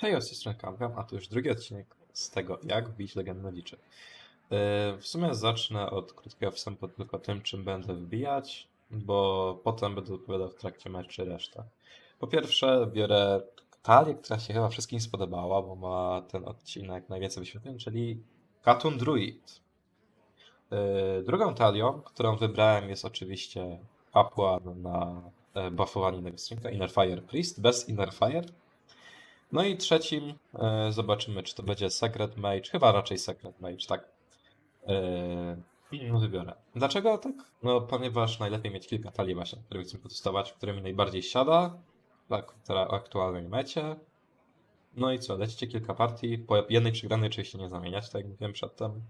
Hej, tej strony Kamkam, a to już drugi odcinek z tego, jak wbić legendę. Yy, W sumie zacznę od krótkiego wstępu tylko tym, czym będę wbijać, bo potem będę odpowiadał w trakcie meczu resztę. Po pierwsze, biorę talię, która się chyba wszystkim spodobała, bo ma ten odcinek najwięcej wyświetleń, czyli Katun Druid. Yy, Drugą talią, którą wybrałem jest oczywiście Kapłan na e, buffowanie skrzynka, Inner Fire Priest, bez Inner Fire. No i trzecim e, zobaczymy, czy to będzie Secret Mage. Chyba raczej Secret Mage, tak. E, no wybiorę. Dlaczego tak? No, ponieważ najlepiej mieć kilka talii właśnie, które chcę potestować, które mi najbardziej siada, tak, która aktualnej mecie. No i co, lecicie kilka partii, po jednej przegranej oczywiście nie zamieniać, tak jak mówiłem przedtem.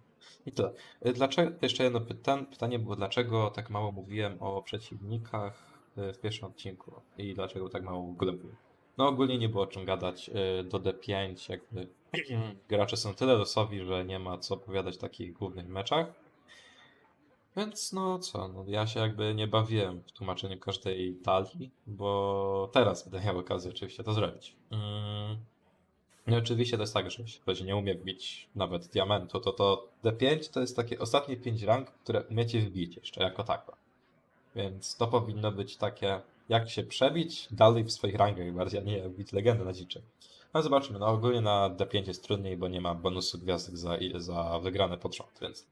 I tyle. E, Dlaczego, jeszcze jedno pytanie, pytanie było, dlaczego tak mało mówiłem o przeciwnikach e, w pierwszym odcinku i dlaczego tak mało w ogóle mówiłem. No ogólnie nie było o czym gadać. y, Do D5 jakby gracze są tyle losowi, że nie ma co opowiadać w takich głównych meczach. Więc no co, no ja się jakby nie bawiłem w tłumaczeniu każdej talii, bo teraz będę miał okazję oczywiście to zrobić. Mm. No oczywiście to jest tak, że jeśli ktoś nie umie wbić nawet diamentu, to to D5 to jest takie ostatnie 5 rank, które umiecie wbić jeszcze jako tako. Więc to powinno być takie, jak się przebić dalej w swoich rangach bardziej, a nie jak wbić legendę na dziczy. No zobaczmy, no ogólnie na D5 jest trudniej, bo nie ma bonusu gwiazdek za, za wygrane pod rząd, więc...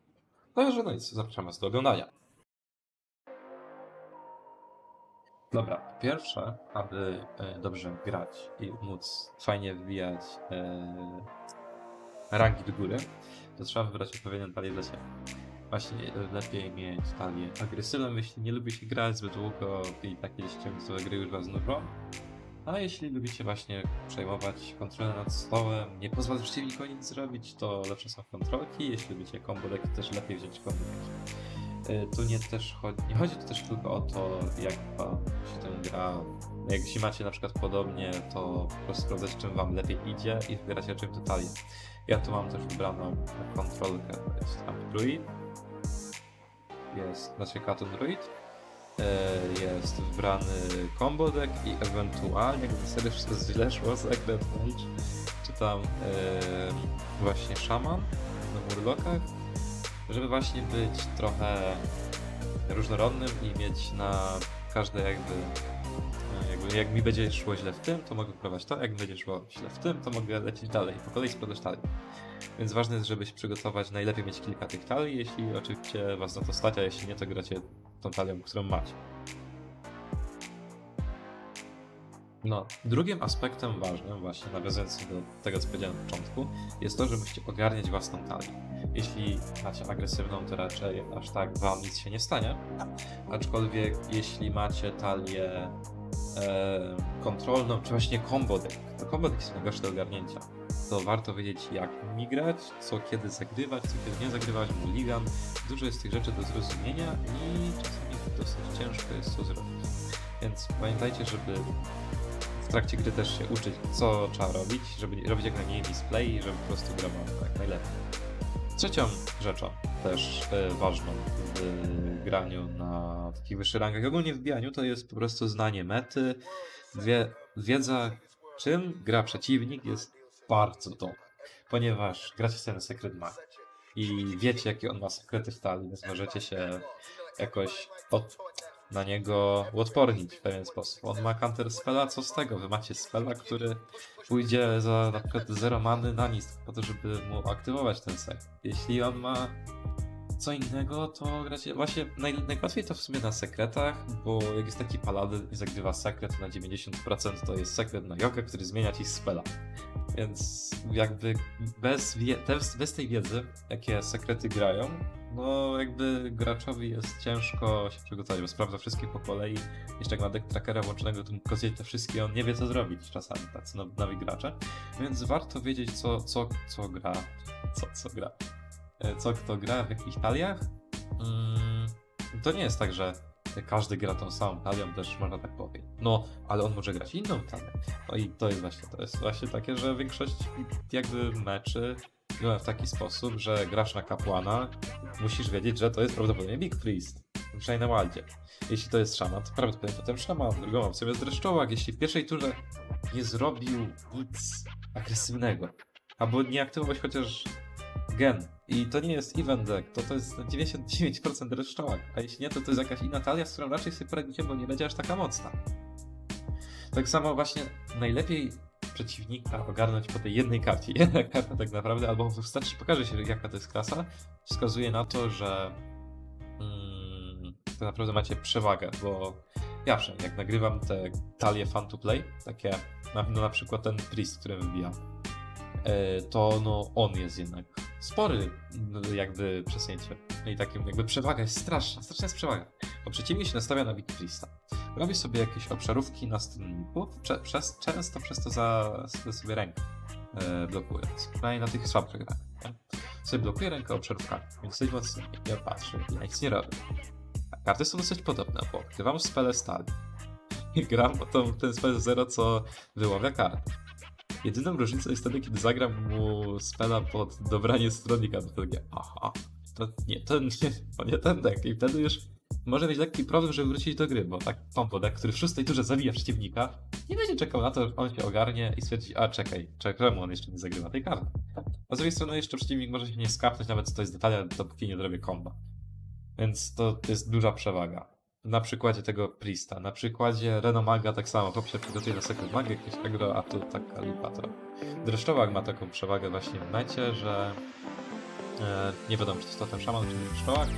Także no nic, zapraszam was do oglądania. Dobra, pierwsze, aby e, dobrze grać i móc fajnie wbijać e, rangi do góry, to trzeba wybrać odpowiednią talię dla siebie. Właśnie e, lepiej mieć talię agresywną, jeśli nie lubicie grać zbyt długo i takie ściągnięte gry już was nużą. A jeśli lubicie właśnie przejmować kontrolę nad stołem, nie pozwalać przeciwnikowi nic zrobić, to lepsze są kontrolki. Jeśli lubicie combo deck, to też lepiej wziąć combo. Y, Tu nie też chodzi, nie chodzi tu też tylko o to, jak się ten gra. Jak jeśli macie na przykład podobnie, to po prostu sprawdzać, czym wam lepiej idzie i wybierać czym totalię. Ja tu mam też wybraną kontrolkę, to jest tam Druid. Jest, znaczy Katun Druid. E, Jest wybrany combo deck i ewentualnie, gdy sobie źle szło, Secret Mage, czy tam e, właśnie Shaman na Murlokach, żeby właśnie być trochę różnorodnym i mieć na każde jakby, e, jakby jak mi będzie szło źle w tym, to mogę próbować to, jak mi będzie szło źle w tym, to mogę lecieć dalej, po kolei sprawdzać dalej. Więc ważne jest, żeby się przygotować, najlepiej mieć kilka tych talii, jeśli oczywiście was na to stać, a jeśli nie, to gracie tą talią, którą macie. No, drugim aspektem ważnym, właśnie nawiązując do tego, co powiedziałem na początku, jest to, że musicie ogarniać własną talię. Jeśli macie agresywną, to raczej aż tak wam nic się nie stanie. Aczkolwiek jeśli macie talię e, kontrolną, czy właśnie combo deck, to combo deck jest najgorsze do ogarnięcia. To warto wiedzieć, jak mi grać, co kiedy zagrywać, co kiedy nie zagrywać, mulligan. Dużo jest tych rzeczy do zrozumienia i czasami dosyć ciężko jest to zrobić. Więc pamiętajcie, żeby w trakcie gry też się uczyć, co trzeba robić, żeby robić jak najmniej misplay i żeby po prostu gra była jak najlepiej. Trzecią rzeczą też e, ważną w graniu na takich wyższych rangach, ogólnie w bijaniu, to jest po prostu znanie mety, wie, wiedza czym gra przeciwnik jest bardzo dobra, ponieważ gracie sobie na Secret Mage i wiecie jakie on ma sekrety w talii, więc możecie się jakoś od, na niego uodpornić w pewien sposób. On ma counter spella, co z tego? Wy macie spella, który pójdzie za na przykład 0 many na nic, po to, żeby mu aktywować ten sek. Jeśli on ma co innego, to gracie właśnie naj, najłatwiej to w sumie na sekretach, bo jak jest taki paladyn i zagrywa sekret na 90% to jest sekret na jogę, który zmienia ci spela. Więc jakby bez, wie, bez tej wiedzy, jakie sekrety grają, no jakby graczowi jest ciężko się przygotować, bo sprawdza wszystkie po kolei. Jeszcze jak ma deck trackera włączonego, to te wszystkie, on nie wie co zrobić czasami, tacy now- nowi gracze. Więc warto wiedzieć co, co, co gra, co, co gra, E, co kto gra, w jakich taliach. Mm, to nie jest tak, że każdy gra tą samą talią, też można tak powiedzieć. No, ale on może grać inną talię. No i to jest właśnie, to jest właśnie takie, że większość jakby meczy w taki sposób, że grasz na kapłana, musisz wiedzieć, że to jest prawdopodobnie Big Priest, przynajmniej na Waldzie. Jeśli to jest szaman, to prawdopodobnie potem szaman. Drugą opcją jest dreszczołak. Jeśli w pierwszej turze nie zrobił nic agresywnego. Albo nie aktywować chociaż gen. I to nie jest event deck, to to jest na 99% reszczołak. A jeśli nie, to to jest jakaś inna talia, z którą raczej sobie poradzicie, bo nie będzie aż taka mocna. Tak samo właśnie najlepiej przeciwnika ogarnąć po tej jednej karcie. Jedna karta tak naprawdę, albo wystarczy, że pokaże się jaka to jest klasa, wskazuje na to, że mm, tak naprawdę macie przewagę, bo zawsze jak nagrywam te talie fun to play, takie na, no na przykład ten priest, który wybijam, e, to no on jest jednak spory no, jakby przesunięcie. No i takim jakby przewaga jest straszna, straszna jest przewaga. Bo przeciwnik się nastawia na Big Priesta. Robi sobie jakieś obszarówki na stronniku, prze, przez, często przez to za, sobie rękę e, blokując. Przynajmniej na tych słabszych grach. nie? Sobie blokuje rękę obszarówkami, więc dosyć mocno ja patrzę, ja nic nie robię. A karty są dosyć podobne, bo grywam spele stali. I gram o tą, ten spell zero, co wyławia kartę. Jedyną różnicą jest wtedy, kiedy zagram mu spela pod dobranie stronnika, to wtedy aha, to nie, to nie, to nie ten deck. I wtedy już może mieć lekki problem, żeby wrócić do gry, bo tak combo deck, który w szóstej turze zabija przeciwnika, nie będzie czekał na to, że on się ogarnie i stwierdzi, a czekaj, czemu on jeszcze nie zagrywa tej karty. A z drugiej strony jeszcze przeciwnik może się nie skapnąć nawet co to jest detalia, dopóki nie zrobię komba. Więc to jest duża przewaga. Na przykładzie tego Priesta, na przykładzie Renomaga tak samo, chłop się przygotuje na Secret Mag, jakieś agro, a tu taka lipa to. Dreszczowak ma taką przewagę właśnie w momencie, że e, nie wiadomo, czy to totem szaman, czy dreszczowak.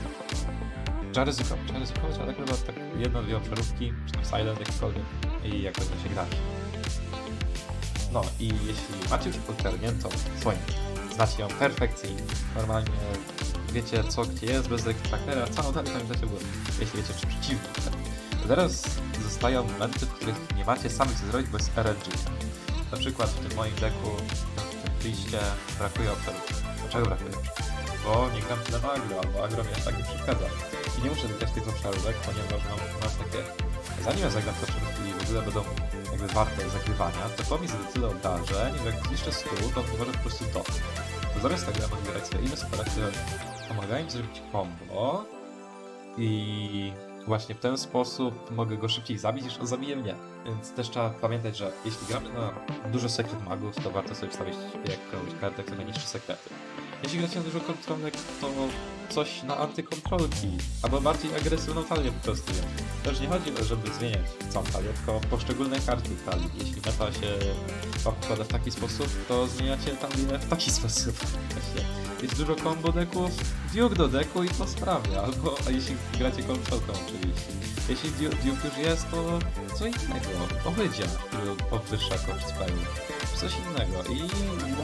Trzeba ryzykować, trzeba ryzykować, ale chyba tak jedno, dwie obszarówki, czy tam silent jakikolwiek i jakoś da się grać. No i jeśli macie już podczerniętą swoim, znacie ją perfekcyjnie, normalnie wiecie co gdzie jest, bez trackera, całą dalej pamiętacie górę, jeśli wiecie przeciwnik. To teraz zostają momenty, w których nie macie sami co zrobić, bo jest RNG. Na przykład w tym moim decku, w tym liście brakuje obszarów. Dlaczego brakuje obszarów? Bo nie gram tyle na agro, albo agro aż tak nie przeszkadza. I nie muszę dotykać tych obszarówek, ponieważ mam, mam takie... Zanim ja zagram te obszarówki i w ogóle będą jakby warte zagrywania, to po mi za tyle obrażeń, że jak zniszczę stół, to może po prostu to. Bo zamiast tak ja mogę grać sobie pomagają mi zrobić combo i właśnie w ten sposób mogę go szybciej zabić, niż on zabije mnie. Więc też trzeba pamiętać, że jeśli gramy na dużo sekret magów, to warto sobie wstawić jakąś kartę, która niszczy sekrety. Jeśli gracie na dużo kontrolek, to coś na antykontrolki, albo bardziej agresywną talię po prostu. Też nie chodzi żeby zmieniać całą talię, tylko poszczególne karty talii. Jeśli meta się wam w taki sposób, to zmieniacie talię w taki sposób. Właśnie. Jest dużo combo deków, Duke do deku i to sprawia, albo a jeśli gracie kontrolką oczywiście. Jeśli Duke już jest, to co innego, obydzia, który podwyższa koszt sprawy. Coś innego i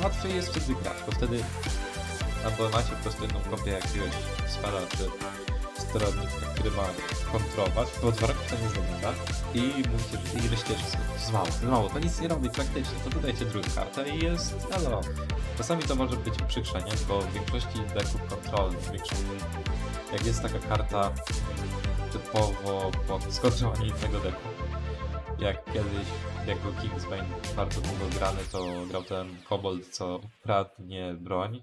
łatwiej jest wtedy grać, bo wtedy albo macie po prostu jedną kopię jakiegoś spela czy sterownika, który ma kontrolować, bo dwa roki to nie wygląda i mówicie, że ileś też jest mało, mało, to nic nie robi praktycznie, to dodajcie drugą kartę i jest elo. Czasami to może być uprzykrzeniem, bo w większości decków kontrolnych, jak jest taka karta typowo pod skorczowanie innego deku, jak kiedyś, jak był Kingsbane bardzo długo grany, to grał ten kobold, co kradnie broń,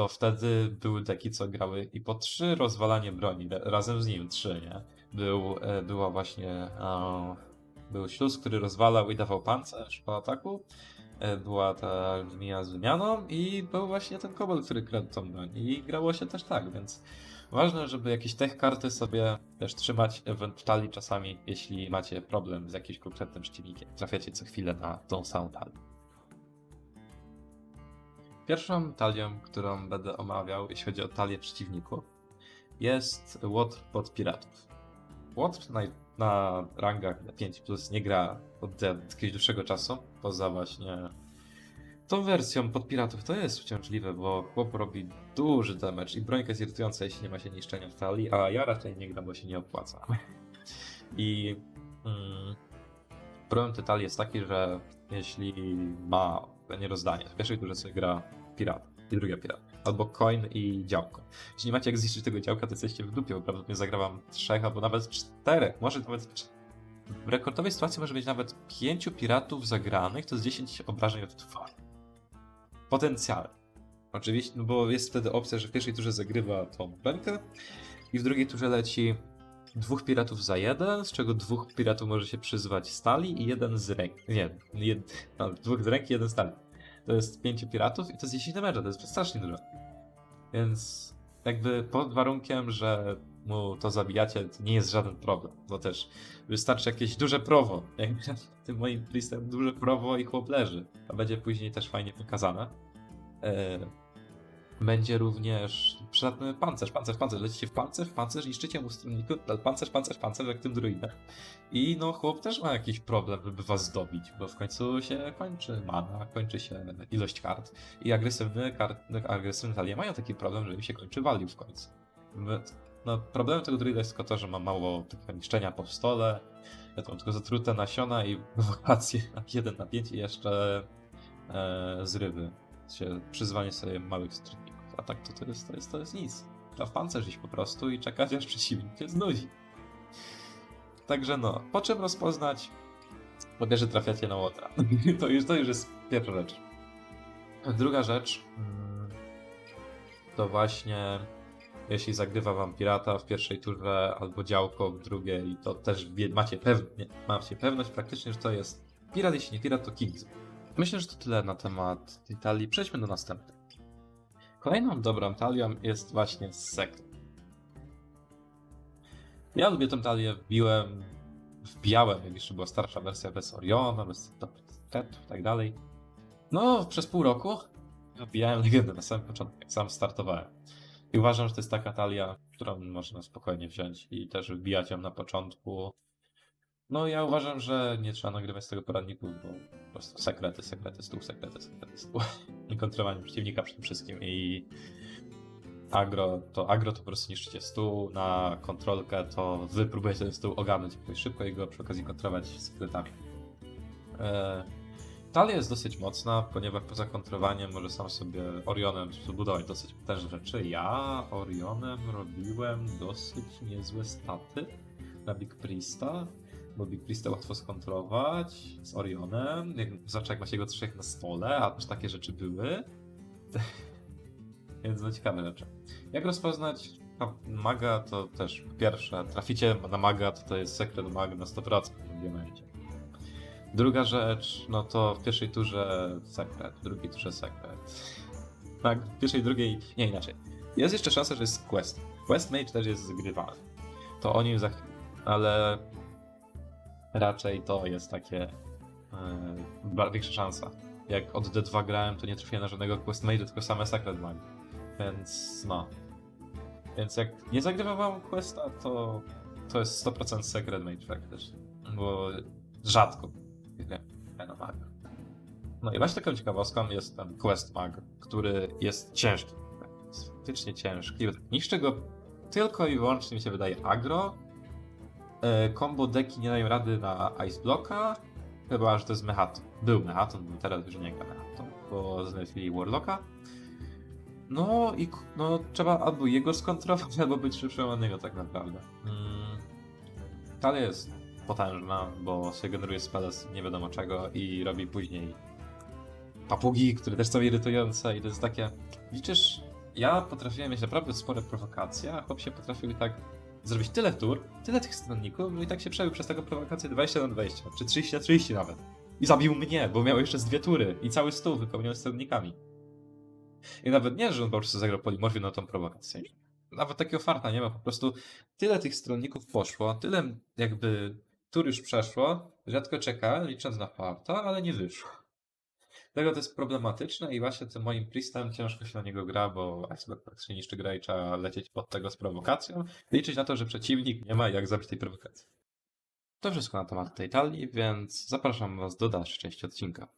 to wtedy były deki, co grały i po trzy rozwalanie broni, ra- razem z nim trzy, nie? Był, e, była właśnie, był śluz, który rozwalał i dawał pancerz po ataku, e, była ta zmiana z wymianą i był właśnie ten kobold, który kradł tą broń i grało się też tak, więc ważne, żeby jakieś tech karty sobie też trzymać ewentualnie czasami, jeśli macie problem z jakimś konkretnym przeciwnikiem. Trafiacie co chwilę na tą samą talię. Pierwszą talią, którą będę omawiał, jeśli chodzi o talię przeciwników, jest Łotr pod piratów. Łotr na, na rangach na 5 plus nie gra od jakiegoś dłuższego czasu, poza właśnie tą wersją pod piratów to jest uciążliwe, bo chłop robi duży damage i brońka jest irytująca, jeśli nie ma się niszczenia w talii, a ja raczej nie gram, bo się nie opłaca. I mm, problem tej talii jest taki, że jeśli ma nie rozdanie, w pierwszej turze sobie gra pirat i druga pirat. Albo coin i działko. Jeśli nie macie jak zniszczyć tego działka, to jesteście w dupie, bo prawdopodobnie zagrawam trzech albo nawet czterech, może nawet w rekordowej sytuacji może być nawet pięciu piratów zagranych, to jest 10 obrażeń od twarzy. Potencjalnie. Oczywiście, no bo jest wtedy opcja, że w pierwszej turze zagrywa tą bękę i w drugiej turze leci dwóch piratów za jeden, z czego dwóch piratów może się przyzwać stali i jeden z ręki. Nie, jed, no, dwóch z ręki, jeden stali. To jest pięciu piratów i to jest 10 damage'a, to jest strasznie dużo. Więc jakby pod warunkiem, że mu to zabijacie, to nie jest żaden problem. Bo też wystarczy jakieś duże prowo. Jakby tym moim listem duże prowo i chłop leży. To będzie później też fajnie pokazane. E, będzie również przydatny pancerz, pancerz, pancerz. Lecicie w pancerz, w pancerz, niszczycie mu stronników, pancerz, pancerz, pancerz, jak tym druidach. I no, chłop też ma jakiś problem, żeby was zdobić, bo w końcu się kończy mana, kończy się ilość kart. I agresywne karty, agresywne talie mają taki problem, że im się kończy value w końcu. No, problemem tego druida jest tylko to, że ma mało takiego niszczenia po stole. Ja to mam tylko zatrute nasiona i prowokacje na 1 na 5 i jeszcze e, zrywy. Się, przyzwanie sobie małych stronników. A tak to, to, jest, to, jest, to jest nic. Trzeba w pancerz iść po prostu i czekać aż przeciwnik się znudzi. Także no, po czym rozpoznać? Po pierwsze trafiacie na łotra. to, już, to już jest pierwsza rzecz. Druga rzecz mm, to właśnie jeśli zagrywa wam pirata w pierwszej turze albo działko w drugiej, to też macie, pew, nie, macie pewność praktycznie, że to jest pirat, jeśli nie pirat, to Kings. Myślę, że to tyle na temat tej talii. Przejdźmy do następnej. Kolejną dobrą talią jest właśnie Sekret. Ja lubię tę talię, wbiłem, wbijałem, jak jeszcze była starsza wersja bez Oriona, bez Sekretów i tak dalej. No, przez pół roku wbijałem legendę na samym początku, jak sam startowałem. I uważam, że to jest taka talia, którą można spokojnie wziąć i też wbijać ją na początku. No ja uważam, że nie trzeba nagrywać z tego poradników, bo po prostu sekrety, sekrety, stół, sekrety, sekrety, stół. I kontrolowanie przeciwnika przede wszystkim i agro, to agro to po prostu niszczycie stół, na kontrolkę to wy próbujecie ten stół ogarnąć jakoś szybko i go przy okazji kontrolować sekretami. Eee, Talia jest dosyć mocna, ponieważ poza kontrowaniem może sam sobie Orionem zbudować dosyć potężne rzeczy. Ja Orionem robiłem dosyć niezłe staty na Big Priesta, bo Big łatwo skontrolować z Orionem. Jak, jak macie go trzech na stole, a też takie rzeczy były. Więc no ciekawe rzeczy. Jak rozpoznać maga, to też po pierwsze, traficie na maga, to to jest sekret mag na 100% w diamencie. Druga rzecz, no to w pierwszej turze sekret, w drugiej turze sekret. Tak, w pierwszej, drugiej, nie inaczej. Jest jeszcze szansa, że jest quest. Quest Mage też jest zgrywany. To o nim za chwilę. Ale raczej to jest takie yy, większa szansa. Jak od D2 grałem, to nie trafiłem na żadnego quest Mage, tylko same sekret mag. Więc no. Więc jak nie zagrywam wam questa, to to jest 100% secret mage faktycznie. Bo rzadko Fena Maga. No i właśnie taką ciekawostką jest ten Quest Mag, który jest ciężki. Jest faktycznie ciężki. Niszczy go tylko i wyłącznie mi się wydaje agro. E, combo deki nie dają rady na Ice Blocka. Chyba, że to jest Mechaton. Był Mechaton, teraz już nie gra Mechaton, bo znaleźli Warlocka. No i no, trzeba albo jego skontrolować, albo być szybszym tak naprawdę. Mm. Jest potężna, bo się generuje spele z nie wiadomo czego i robi później papugi, które też są irytujące i to jest takie... Liczysz, ja potrafiłem mieć naprawdę spore prowokacje, a chłop się potrafił tak zrobić tyle tur, tyle tych stronników, że i tak się przebił przez taką prowokację 20 na 20, czy 30 na 30 nawet. I zabił mnie, bo miał jeszcze z dwie tury i cały stół wypełniony stronnikami. I nawet nie, że on po prostu zagrał polimorfię na tą prowokację. Nawet takiego farta nie ma, po prostu tyle tych stronników poszło, tyle jakby tur już przeszło, rzadko czeka, licząc na farta, ale nie wyszło. Dlatego to jest problematyczne i właśnie tym moim Priestem ciężko się na niego gra, bo Iceberg praktycznie niszczy gra i trzeba lecieć pod tego z prowokacją. Liczyć na to, że przeciwnik nie ma jak zabić tej prowokacji. To wszystko na temat tej talii, więc zapraszam Was do dalszej części odcinka.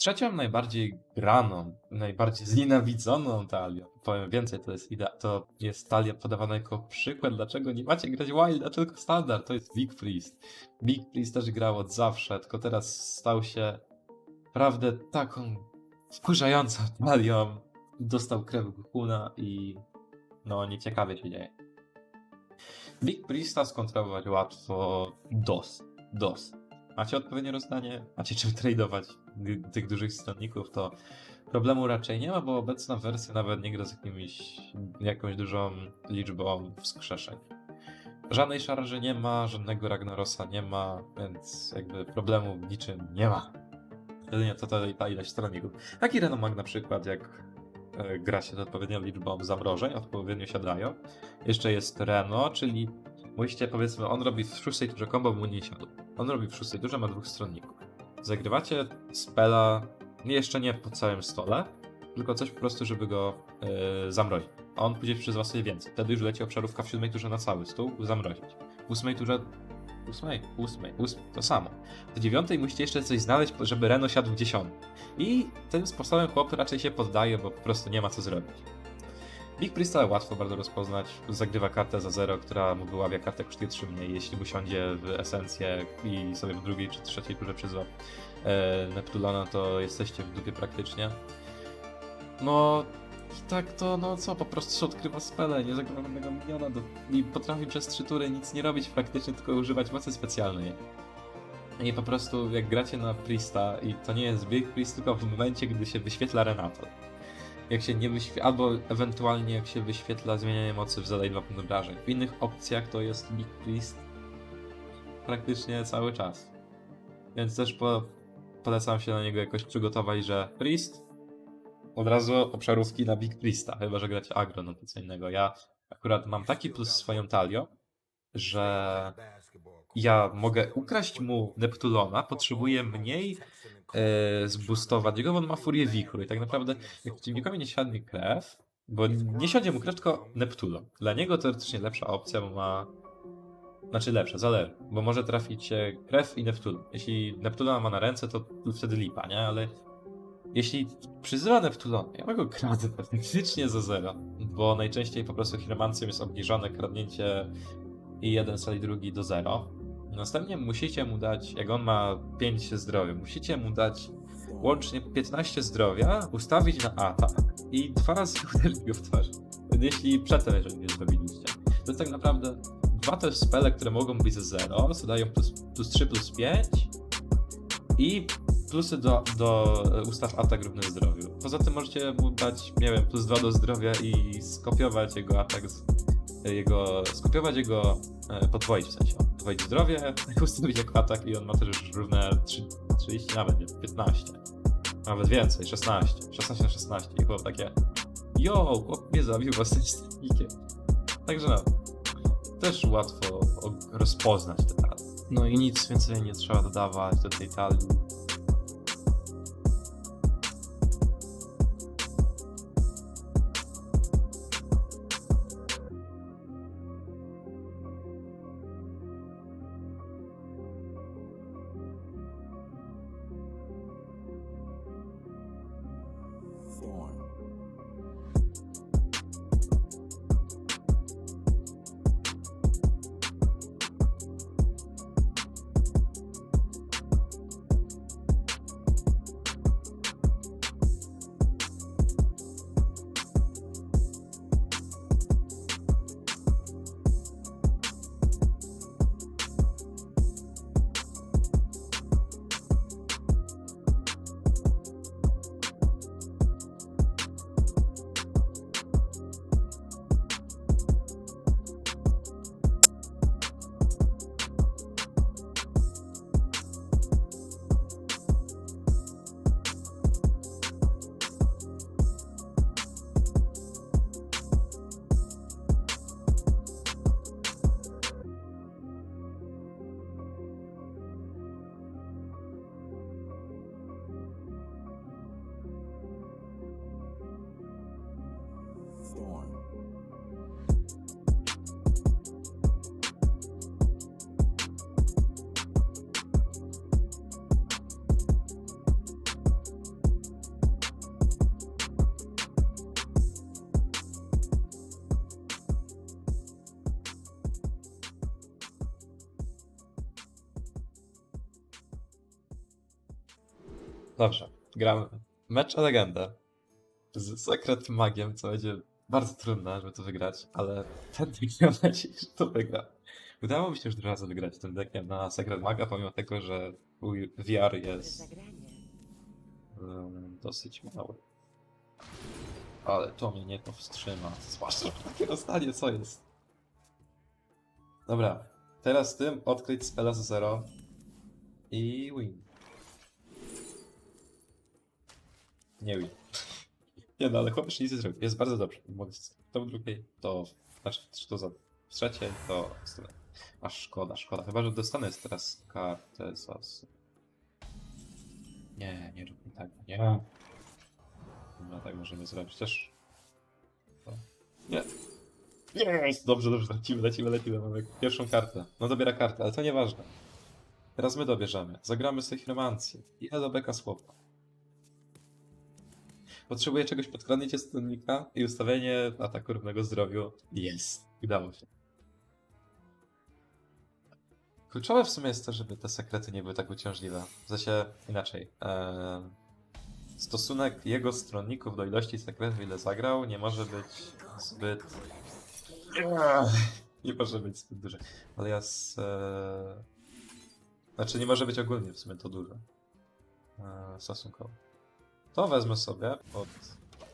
Trzecią najbardziej graną, najbardziej znienawidzoną talią, powiem więcej, to jest, idea, to jest talia podawana jako przykład, dlaczego nie macie grać Wild, a tylko standard, to jest Big Priest. Big Priest też grał od zawsze, tylko teraz stał się naprawdę taką wkurzającą talią. Dostał krew Gukuna i no nieciekawie się dzieje. Big Priesta skontrolować łatwo DOS. DOS. Macie odpowiednie rozdanie, macie czym tradeować tych dużych stronników, to problemu raczej nie ma, bo obecna wersja nawet nie gra z jakimiś, jakąś dużą liczbą wskrzeszeń. Żadnej szarży nie ma, żadnego Ragnarosa nie ma, więc jakby problemu w niczym nie ma. Jedynie to ta, ta ilość stronników. Taki Renomag na przykład, jak e, gra się z odpowiednią liczbą zamrożeń, odpowiednio siadają. Jeszcze jest Reno, czyli musicie powiedzmy, on robi w szóstej turze combo, mu nie siadł. On robi w szóstej turze, ma dwóch stronników. Zagrywacie spela jeszcze nie po całym stole, tylko coś po prostu, żeby go yy, zamrozić. A on później przyzwa sobie więcej. Wtedy już leci obszarówka w siódmej turze na cały stół, zamrozić. W ósmej turze ósmej, ósmej, ósmej, to samo. W dziewiątej musicie jeszcze coś znaleźć, żeby Reno siadł w dziesiątej. I tym sposobem chłop raczej się poddaje, bo po prostu nie ma co zrobić. Big Priesta łatwo bardzo rozpoznać. Zagrywa kartę za zero, która mu wyławia kartę kosztuje 3 mniej. Jeśli usiądzie w esencję i sobie w drugiej czy trzeciej turze przyzwa e, to jesteście w dupie praktycznie. No i tak to, no co, po prostu odkrywa spele, nie zagrywa żadnego miniona do, i potrafi przez trzy tury nic nie robić praktycznie, tylko używać mocy specjalnej. I po prostu jak gracie na Priesta i to nie jest Big Priest, tylko w momencie, gdy się wyświetla Renato. Jak się nie wyświetla, albo ewentualnie jak się wyświetla zmienianie mocy w zadaj 2 punkt obrażeń. W innych opcjach to jest Big Priest praktycznie cały czas. Więc też po, polecam się na niego jakoś przygotować, że Priest od razu obszarówki na Big Priesta, chyba że gracie agro, no to co innego. Ja akurat mam taki plus swoją talią, że ja mogę ukraść mu Neptulona, potrzebuję mniej e, zboostować go, bo on ma furię wichru i tak naprawdę jak przeciwnikowi nie siadnie krew, bo nie siądzie mu krew, tylko Neptulon. Dla niego teoretycznie lepsza opcja, bo ma... Znaczy lepsza, zależy, bo może trafić e, krew i Neptulon. Jeśli Neptulona ma na ręce, to wtedy lipa, nie? Ale jeśli przyzywa Neptulon, ja go kradę faktycznie za zero, bo najczęściej po prostu chiromancją jest obniżone kradnięcie i jeden cel i drugi do zero. Następnie musicie mu dać, jak on ma 5 zdrowia, musicie mu dać łącznie 15 zdrowia, ustawić na atak i dwa razy uderzyć go w twarz. Jeśli przedtem, jeżeli nie zrobiliście. To tak naprawdę dwa też spele, które mogą być za 0, co dają plus, plus 3, plus 5 i plusy do, do e, ustaw atak równy zdrowiu. Poza tym możecie mu dać, nie wiem, plus 2 do zdrowia i skopiować jego atak, z, jego, skopiować jego, e, podwoić w sensie, podwoić zdrowie, ustawić jako atak i on ma też już równe 3, 30, nawet nie, 15. Nawet więcej, 16. 16 na 16 i chłop takie Yo, chłop mnie zabił własnym stanikiem. Także no, też łatwo rozpoznać te talie. No i nic więcej nie trzeba dodawać do tej talii. Dobrze, gramy. Mecz o legendę. Z sekret magiem, co będzie bardzo trudne, żeby to wygrać, ale ten deck miał nadzieję, że to wygra. Udało mi się już dwa razy wygrać tym deckiem na sekret maga, pomimo tego, że mój VR jest dosyć mały. Ale to mnie nie powstrzyma. Zwłaszcza takie rozdanie, co jest. Dobra, teraz tym odkryć spela z zero i win. Nie win. Nie no, ale chłopiec nic nie zrobił. Jest bardzo dobrze. Mogę to w drugiej, to znaczy, czy to za w trzeciej, to aż szkoda, szkoda. Chyba, że dostanę teraz kartę za... Nie, nie róbmy tak, nie. No tak możemy zrobić też. To- Nie. Jest! Dobrze, dobrze, lecimy, lecimy, lecimy. Mamy pierwszą kartę. No dobiera kartę, ale to nieważne. Teraz my dobierzemy. Zagramy sobie chromancję. I elo beka słowa. Potrzebuję czegoś podkradnięcie stronnika i ustawienie ataku równego zdrowiu. Jest. Udało się. Kluczowe w sumie jest to, żeby te sekrety nie były tak uciążliwe. W sensie inaczej. em, stosunek jego stronników do ilości sekretów, ile zagrał, nie może być zbyt. Nie może być zbyt duży. Ale ja z. E... Znaczy, nie może być ogólnie w sumie to duże. E, stosunkowo. To wezmę sobie pod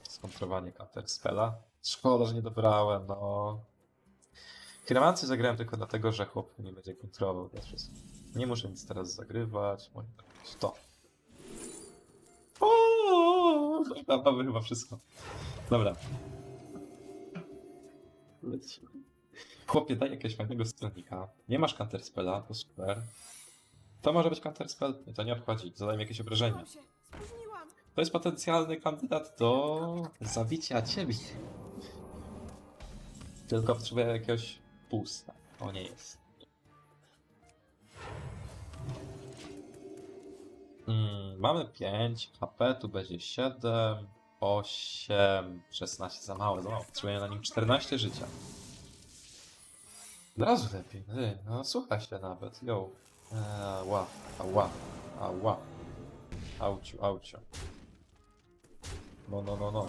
skontrowanie counter spela. Szkoda, że nie dobrałem, no. Chromancję zagrałem tylko dlatego, że chłop nie będzie kontrolował. Nie muszę nic teraz zagrywać. To. O, Mamy chyba wszystko. Dobra. Lecimy. Chłopie, daj jakiegoś fajnego stronnika. Nie masz counterspella, to super. To może być counterspell, to nie obchodzi. Zadaj mi jakieś obrażenia. To jest potencjalny kandydat do zabicia ciebie. Tylko potrzebuję jakiegoś pusta. O nie jest. Mm, mamy 5, HP tu będzie 7, 8, 16 za mało, za mało. Na nim 14 życia. Od razu lepiej, ty, no słucha się nawet, yo. Eee, ła, ała, ała. Auciu, auciu. No, no, no, no.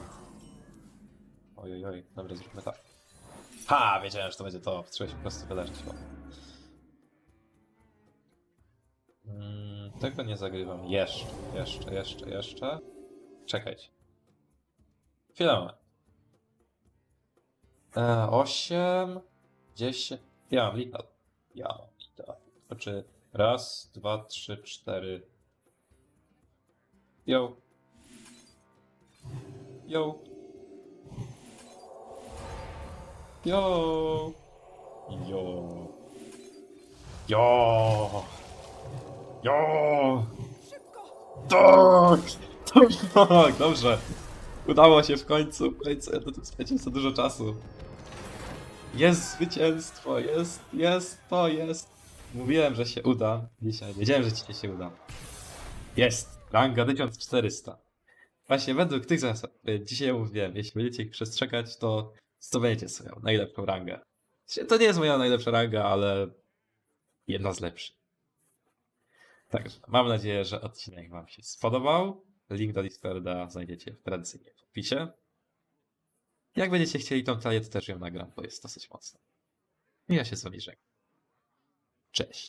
Oj, oj. Dobra, zróbmy tak. Ha! Wiedziałem, że to będzie to. Trzeba się po prostu wyleczyć. O. Mm, tego nie zagrywam. Jeszcze, jeszcze, jeszcze, jeszcze. Czekajcie. Chwilę. E, 8, 10. Ja mam lita. Ja mam lita. Znaczy raz, dwa, trzy, cztery. Yo. Yo. Yo. Yo. Yo. Yo. Szybko. Tak! Tak, dobrze. Udało się w końcu. W końcu, ja to tu spędziłem za dużo czasu. Jest zwycięstwo, jest, jest, to jest. Mówiłem, że się uda dzisiaj. Wiedziałem, że ci się uda. Jest! Ranga 1400. Właśnie według tych zasad, dzisiaj mówiłem, jeśli będziecie ich przestrzegać, to zdobędziecie swoją najlepszą rangę. To nie jest moja najlepsza ranga, ale jedna z lepszych. Także mam nadzieję, że odcinek Wam się spodobał. Link do Discorda znajdziecie tradycyjnie w opisie. Jak będziecie chcieli tą talię, to też ją nagram, bo jest dosyć mocna. Ja się z Wami żegnam. Cześć.